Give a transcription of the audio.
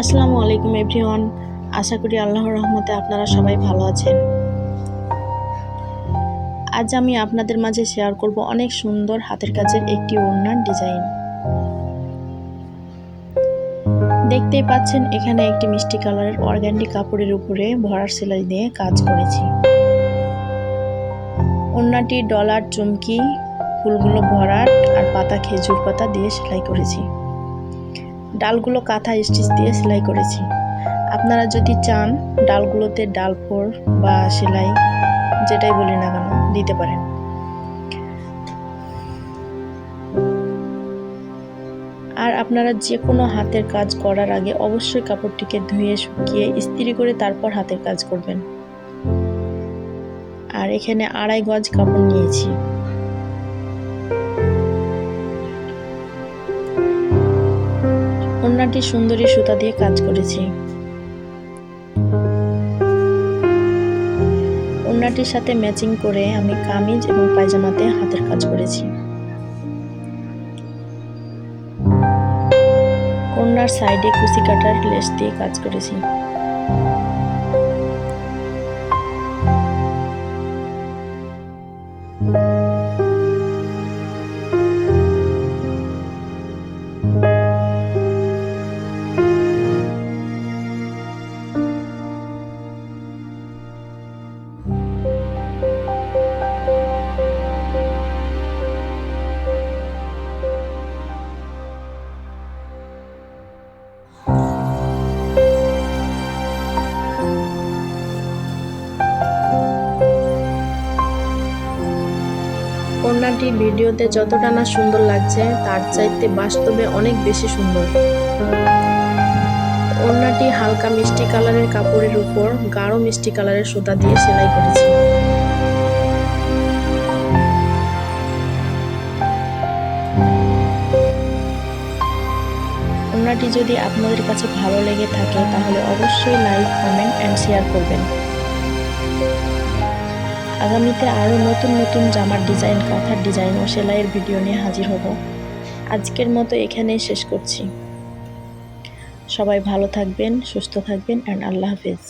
আসসালামু আলাইকুম এভরিওয়ান। আশা করি আল্লাহর রহমতে আপনারা সবাই ভালো আছেন। আজ আমি আপনাদের মাঝে শেয়ার করব অনেক সুন্দর হাতের কাজের একটি ওড়নার ডিজাইন দেখতেই পাচ্ছেন, এখানে একটি মিষ্টি কালারের অর্গ্যান্ডি কাপড়ের উপরে ভরার সেলাই দিয়ে কাজ করেছি। ওড়নাটি ডলার চুমকি, ফুলগুলো ভরাট আর পাতা খেজুর পাতা দিয়ে সেলাই করেছি। ডালগুলো কাঁথা স্টিচ দিয়ে সেলাই করেছি। আপনারা যদি চান ডালগুলোতে ডাল ফোর বা সেলাই, যেটাই বলি না কেন, দিতে পারেন। আর আপনারা যে কোনো হাতের কাজ করার আগে অবশ্যই কাপড়টিকে ধুয়ে শুকিয়ে ইস্ত্রি করে তারপর হাতের কাজ করবেন। আর এখানে আড়াই গজ কাপড় নিয়েছি। ওড়নাটি সুন্দরী সুতা দিয়ে কাজ করেছি। ওড়নাটির সাথে ম্যাচিং করে আমি কামিজ এবং পায়জামাতে হাতের কাজ করেছি। ওড়নার সাইডে কুচি কাটার লেস দিয়ে কাজ করেছি। ওড়নাটি ভিডিওতে যতটা না সুন্দর লাগছে, তার চাইতে বাস্তবে অনেক বেশি সুন্দর। ওড়নাটি হালকা মিষ্টি কালারের কাপড়ের উপর গাঢ় মিষ্টি কালারের সুতা দিয়ে সেলাই করেছি। ওড়নাটি যদি আপনাদের কাছে ভালো লেগে থাকে, তাহলে অবশ্যই লাইক, কমেন্ট অ্যান্ড শেয়ার করবেন। আগামীতে আরও নতুন নতুন জামার ডিজাইন, কাঁথার ডিজাইন ও সেলাইয়ের ভিডিও নিয়ে হাজির হব। আজকের মতো এখানেই শেষ করছি। সবাই ভালো থাকবেন, সুস্থ থাকবেন অ্যান্ড আল্লাহ হাফিজ।